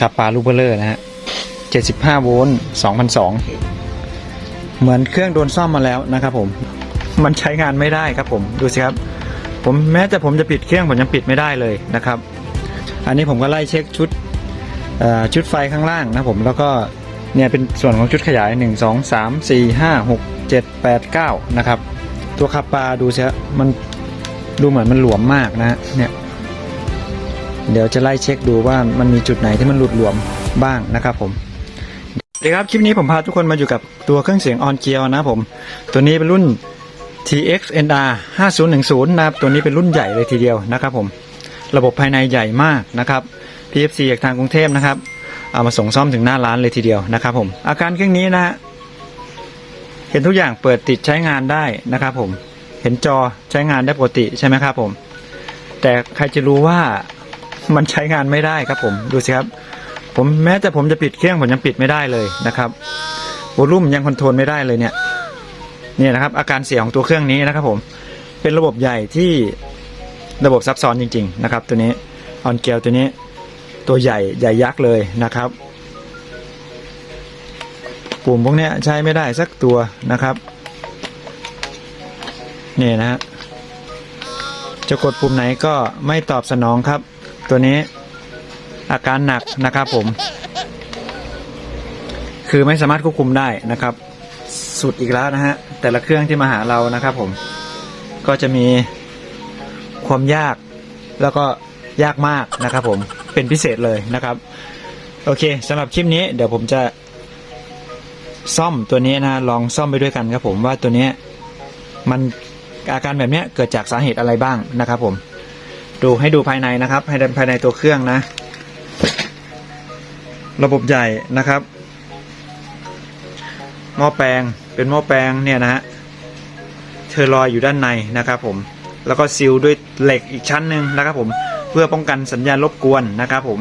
คาปาลูเบอร์เลอร์นะฮะ 75 โวลต์ 2,002 เหมือนเครื่องโดนซ่อมมาแล้วนะครับผม มันใช้งานไม่ได้ครับผม ดูสิครับ ผมแม้แต่ผมจะปิดเครื่องผมยังปิดไม่ได้เลยนะครับ อันนี้ผมก็ไล่เช็คชุดอ่อชุดไฟข้างล่างนะผม แล้วก็เนี่ยเป็นส่วนของชุดขยาย 1 2 3 4 5 6 7 8 9 นะครับ ตัวคาปาดูสิฮะมันดูเหมือนมันหลวมมากนะเนี่ย เดี๋ยวจะไล่เช็คดูว่ามันมีจุดไหนที่มันหลุดหลวมบ้างนะครับผมสวัสดีครับคลิปนี้ผมพาทุกคนมาอยู่กับตัวเครื่องเสียงออนเกียวนะผม ตัวนี้เป็นรุ่น TX NR 5010นะครับตัวนี้เป็นรุ่นใหญ่เลยทีเดียวนะครับผมระบบภายในใหญ่มากนะครับ PFC จากทางกรุงเทพนะครับเอามาส่งซ่อมถึงหน้าร้านเลยทีเดียวนะครับผมอาการเครื่องนี้นะฮะเห็นทุกอย่างเปิดติดใช้งานได้นะครับผมเห็นจอใช้งานได้ปกติใช่ไหมครับผม แต่ใครจะรู้ว่า มันใช้งานไม่ได้ครับผมดูสิครับ ผมแม้แต่ผมจะปิดเครื่องผมยังปิดไม่ได้เลยนะครับวอลลุ่มยังคอนโทรลไม่ได้เลยเนี่ยเนี่ยนะครับ อาการเสียของตัวเครื่องนี้นะครับ ผมเป็นระบบใหญ่ที่ระบบซับซ้อนจริง ๆ นะครับ ตัวนี้ออนเกลตัวนี้ ตัวใหญ่ใหญ่ยักษ์เลยนะครับ ปุ่มพวกนี้ใช้ไม่ได้สักตัวนะครับนี่นะฮะจะกดปุ่มไหนก็ไม่ตอบสนองครับ ตัวนี้อาการหนักนะครับผม คือไม่สามารถควบคุมได้นะครับ สุดอีกแล้วนะฮะ แต่ละเครื่องที่มาหาเรานะครับผม ก็จะมีความยากแล้วก็ยากมากนะครับผม เป็นพิเศษเลยนะครับ โอเคสำหรับคลิปนี้เดี๋ยวผมจะซ่อมตัวนี้นะลองซ่อมไปด้วยกันครับผมว่าตัวนี้มันอาการแบบนี้เกิดจากสาเหตุอะไรบ้างนะครับผม ดูให้ดูภายในนะครับภายในตัวเครื่องนะ ระบบใหญ่นะครับ หม้อแปลงเป็นหม้อแปลงเนี่ยนะฮะเทอร์ลอยอยู่ด้านในนะครับผมแล้วก็ซีลด้วยเหล็กอีกชั้นหนึ่งนะครับผมเพื่อป้องกันสัญญาณรบกวนนะครับผม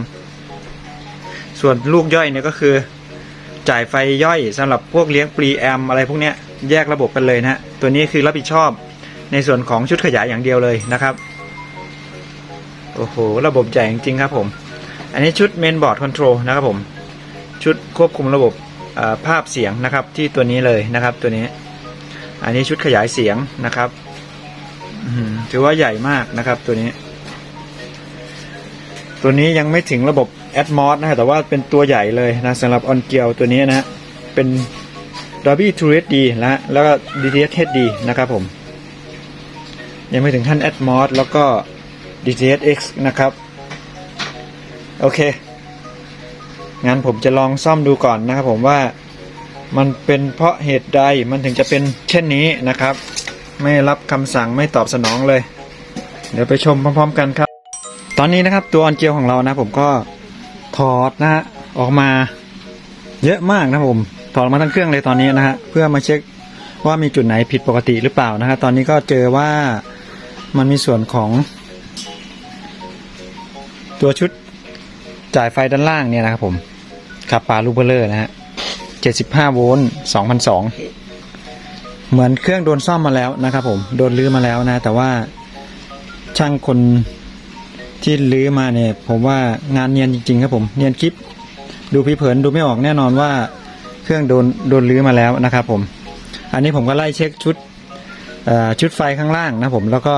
ส่วนลูกย่อยเนี่ยก็คือ จ่ายไฟย่อยสำหรับพวกเลี้ยงปรีแอมอะไรพวกเนี้ยแยกระบบกันเลยนะฮะตัวนี้คือรับผิดชอบในส่วนของชุดขยายอย่างเดียวเลยนะครับ โอ้โห ระบบใหญ่จริงๆครับผม อันนี้ชุดเมนบอร์ดคอนโทรลนะครับผม ชุดควบคุมระบบภาพเสียงนะครับที่ตัวนี้เลยนะครับตัวนี้ อันนี้ชุดขยายเสียงนะครับถือว่าใหญ่มากนะครับตัวนี้ ตัวนี้ยังไม่ถึงระบบ Atmos นะฮะแต่ว่าเป็นตัวใหญ่เลยนะสำหรับ On g e a r ตัวนี้นะเป็น Dolby True HD นะฮะแล้วก็ DTS HD นะครับผม ยังไม่ถึงขั้น Atmos แล้วก็ DTS X นะครับ โอเค งั้นผมจะลองซ่อมดูก่อนนะครับผมว่ามันเป็นเพราะเหตุใดมันถึงจะเป็นเช่นนี้นะครับ ไม่รับคำสั่งไม่ตอบสนองเลย เดี๋ยวไปชมพร้อม ๆ กันครับ ตอนนี้นะครับตัวออนเจียวของเรานะ ผมก็ถอดนะฮะออกมาเยอะมากนะผมถอดออกมาทั้งเครื่องเลยตอนนี้นะฮะเพื่อมาเช็คว่ามีจุดไหนผิดปกติหรือเปล่านะฮะตอนนี้ก็เจอว่ามันมีส่วนของ ตัวชุดจ่ายไฟด้านล่างเนี่ยนะครับผมคาปาลูเบอร์เลอร์นะฮะ75 โวลต์2,002 เหมือนเครื่องโดนซ่อมมาแล้วนะครับผม โดนลื้อมาแล้วนะ แต่ว่าช่างคนที่ลื้อมาเนี่ย ผมว่างานเนียนจริงๆครับผม เนียนคลิป ดูพี่เผินดูไม่ออกแน่นอนว่าเครื่องโดนโดนลื้อมาแล้วนะครับผม อันนี้ผมก็ไล่เช็คชุดชุดไฟข้างล่างนะผม แล้วก็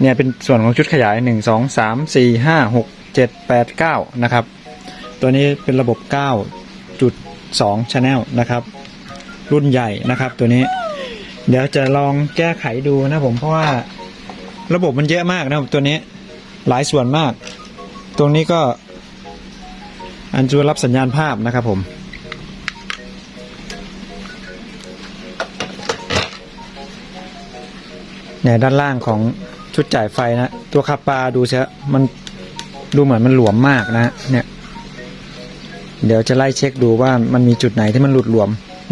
เนี่ยเป็นส่วนของชุดขยาย 1 2 3 4 5 6 7 8 9 นะครับ ตัวนี้เป็นระบบ 9.2 Channel นะครับ รุ่นใหญ่นะครับตัวนี้ เดี๋ยวจะลองแก้ไขดูนะผมเพราะว่าระบบมันเยอะมากนะครับตัวนี้หลายส่วนมาก ตรงนี้ก็ อันจูรับสัญญาณภาพนะครับผมเนี่ยด้านล่างของชุดจ่ายไฟนะ ตัวคาปาดูเชะมัน ดูเหมือนมันหลวมมากนะ เนี่ย เดี๋ยวจะไล่เช็คดูว่ามันมีจุดไหนที่มันหลุดหลวม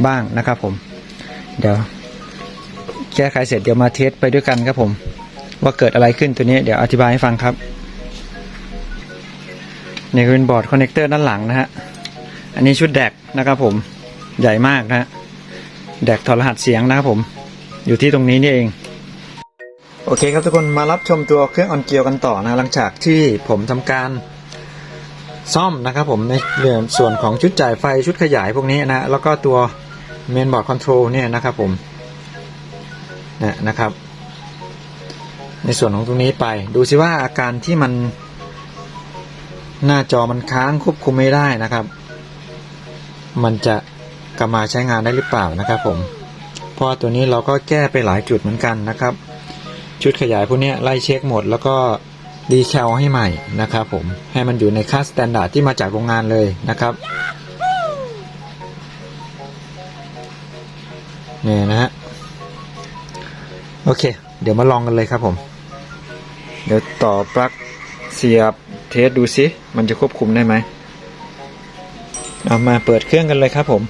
บ้างนะครับผม เดี๋ยว แก้ไขเสร็จเดี๋ยวมาเทสไปด้วยกันครับผม ว่าเกิดอะไรขึ้นตัวนี้เดี๋ยวอธิบายให้ฟังครับนี่คือเป็นบอร์ดคอนเนคเตอร์ด้านหลังนะฮะ อันนี้ชุดแดกนะครับผม ใหญ่มากนะฮะ แดกถอดรหัสเสียงนะครับผม อยู่ที่ตรงนี้นี่เอง โอเคครับทุกคนมารับชมตัวเครื่องออนเกียวกันต่อนะหลังจากที่ผมทำการซ่อมนะครับผมในเรื่องส่วนของชุดจ่ายไฟชุดขยายพวกนี้นะแล้วก็ตัวเมนบอร์ดคอนโทรลเนี่ยนะครับผมนะนะครับ ในส่วนของตรงนี้ไป ดูสิว่าอาการที่มัน หน้าจอมันค้างควบคุมไม่ได้นะครับ มันจะกลับมาใช้งานได้หรือเปล่านะครับผมเพราะตัวนี้เราก็แก้ไปหลายจุดเหมือนกันนะครับ ชุดขยายพวกนี้ไล่เช็คหมด แล้วก็ดีแคลให้ใหม่นะครับผมให้มันอยู่ในค่าสแตนดาร์ดที่มาจากโรงงานเลยนะครับนี่นะฮะโอเค เดี๋ยวมาลองกันเลยครับผม เดี๋ยวต่อปลั๊กเสียบเทสดูซิ มันจะควบคุมได้ไหมเอามาเปิดเครื่องกันเลยครับผม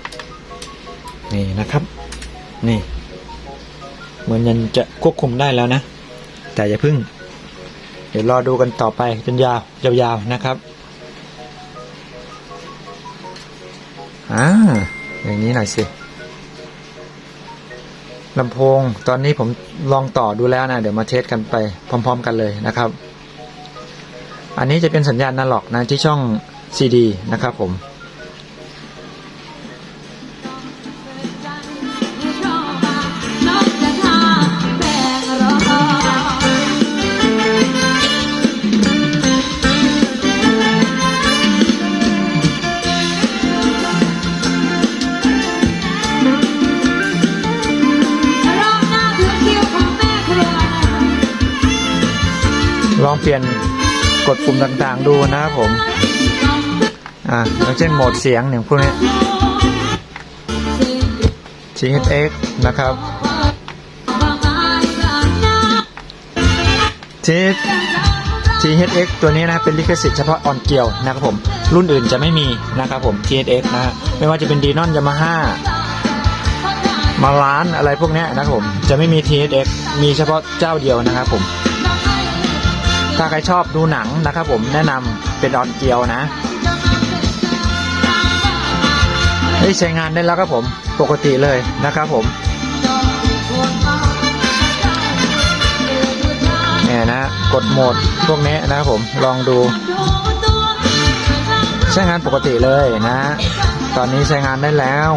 นี่นะครับ นี่ เหมือนยังจะควบคุมได้แล้วนะ แต่อย่าพึ่ง เดี๋ยวรอดูกันต่อไปจนยาวยาวๆนะครับอ่าอย่างนี้หน่อยสิลำโพงตอนนี้ผมลองต่อดูแล้วนะ เดี๋ยวมาเทสกันไปพร้อม ๆ กันเลยนะครับ อันนี้จะเป็นสัญญาณนาล็อกนะที่ช่อง CD นะครับผม ลองเปลี่ยนกดปุ่มต่างๆดูนะครับผม อ่าอย่างเช่นโหมดเสียงอย่างพวกนี้ THX นะครับ TH THX ตัวนี้นะเป็นลิขสิทธิ์เฉพาะออนเกียวนะครับผม รุ่นอื่นจะไม่มีนะครับผม THX นะฮะไม่ว่าจะเป็นดีนอนยามาฮ่ามาล้านอะไรพวกนี้นะครับผม จะไม่มี THX มีเฉพาะเจ้าเดียวนะครับผม ถ้าใครชอบดูหนังนะครับผมแนะนำเป็นออนเกียวนะเฮ้ยใช้งานได้แล้วครับผมปกติเลยนะครับผมเนี่ยนะกดโหมดพวกนี้นะครับผมลองดูใช้งานปกติเลยนะ ตอนนี้ใช้งานได้แล้ว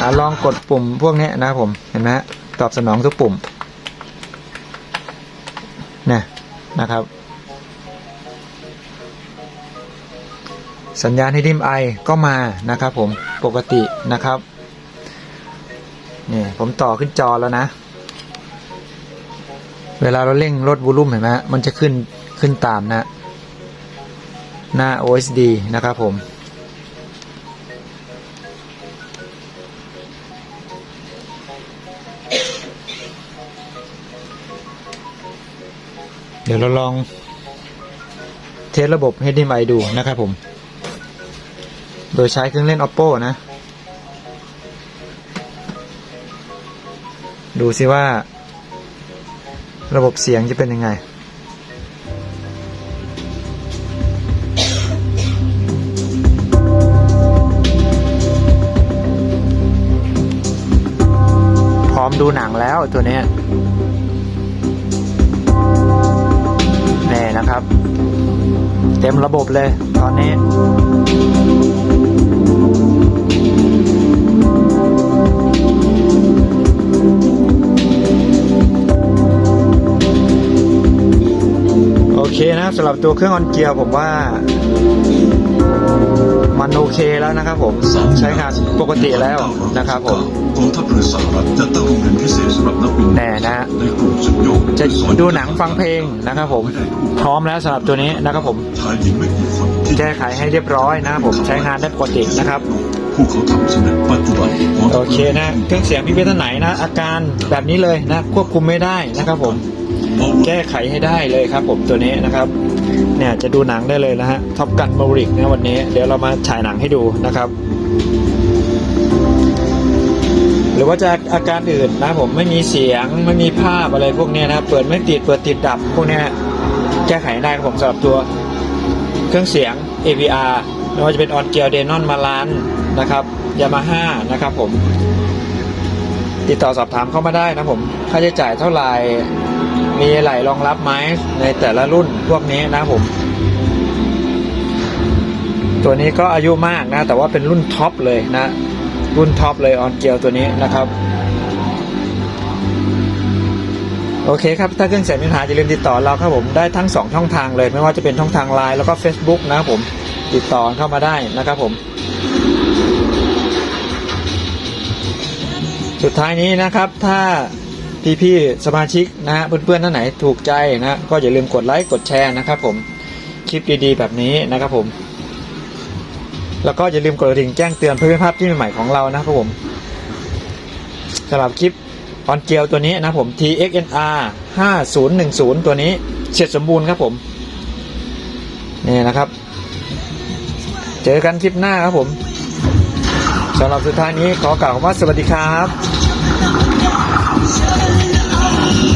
อลองกดปุ่มพวกนี้นะครับผมเห็นไหมตอบสนองทุกปุ่ม นี่นะครับ สัญญาณให้ดิมไอก็มานะครับผมปกตินะครับนี่ผมต่อขึ้นจอแล้วนะ เวลาเราเร่งลดวูลุ่มเห็นไหมมันจะขึ้นขึ้นตามนะ หน้า OSD นะครับผม เดี๋ยวเราลองเทสระบบ HDMI ดูนะครับผม โดยใช้เครื่องเล่น Oppo นะ ดูสิว่า ระบบเสียงจะเป็นยังไงพร้อมดูหนังแล้วตัวนี้ นะครับ เต็มระบบเลยตอนนี้ โอเคนะสำหรับตัวเครื่องออนเกียร์ผมว่า มันโอเคแล้วนะครับผมใช้งานปกติแล้วนะครับผมกองทัพเรือสหรัฐจะตั้งโรงเรียนพิเศษสำหรับนักบินแน่นะในกลุ่มสุดยอดจะดูหนังฟังเพลงนะครับผมพร้อมแล้วสำหรับตัวนี้นะครับผมแก้ไขให้เรียบร้อยนะครับผมใช้งานได้ปกตินะครับผู้เขาทำสำเร็จปัจจุบันโอเคนะเครื่องเสียงพี่เวทไหนนะ อาการแบบนี้เลยนะควบคุมไม่ได้นะครับผมแก้ไขให้ได้เลยครับผมตัวนี้นะครับ เนี่ยจะดูหนังได้เลยนะฮะท็อปกันมาริกนะวันนี้ เดี๋ยวเรามาฉายหนังให้ดูนะครับ หรือว่าจะอาการอื่นนะผมไม่มีเสียงไม่มีภาพอะไรพวกนี้นะเปิดไม่ติดเปิดติดดับพวกนี้แก้ไขได้ครับผมสำหรับตัวเครื่องเสียง AVR ไม่ว่าจะเป็นออนเกียวเดนอนมาลานนะครับยามาฮ่านะครับผม ติดต่อสอบถามเข้ามาได้นะผม ค่าใช้จ่ายเท่าไหร่ มีไหลรองรับไหมในแต่ละรุ่นพวกนี้นะผม ตัวนี้ก็อายุมากนะ แต่ว่าเป็นรุ่นท็อปเลยนะ รุ่นท็อปเลยออนเกียวตัวนี้นะครับโอเคครับ ถ้าเครื่องเสียงมีปัญหาอย่าลืมติดต่อเราครับผมได้ทั้ง 2 ช่องทางเลย ไม่ว่าจะเป็นช่องทางไลน์แล้วก็ Facebook นะครับผมติดต่อเข้ามาได้นะครับผม สุดท้ายนี้นะครับถ้า พี่ๆสมาชิกนะฮะเพื่อนๆท่านไหนถูกใจนะก็อย่าลืมกดไลค์กดแชร์นะครับผมคลิปดีๆแบบนี้นะครับผม แล้วก็อย่าลืมกดกระดิ่งแจ้งเตือนเพื่อไม่พลาดที่ใหม่ๆของเรานะครับผมสำหรับคลิปออนเกียวตัวนี้นะผม TXNR 5010 ตัวนี้เสร็จสมบูรณ์ครับผม นี่นะครับ เจอกันคลิปหน้าครับผมสำหรับสุดท้ายนี้ขอกล่าวว่าสวัสดีครับ Shut up.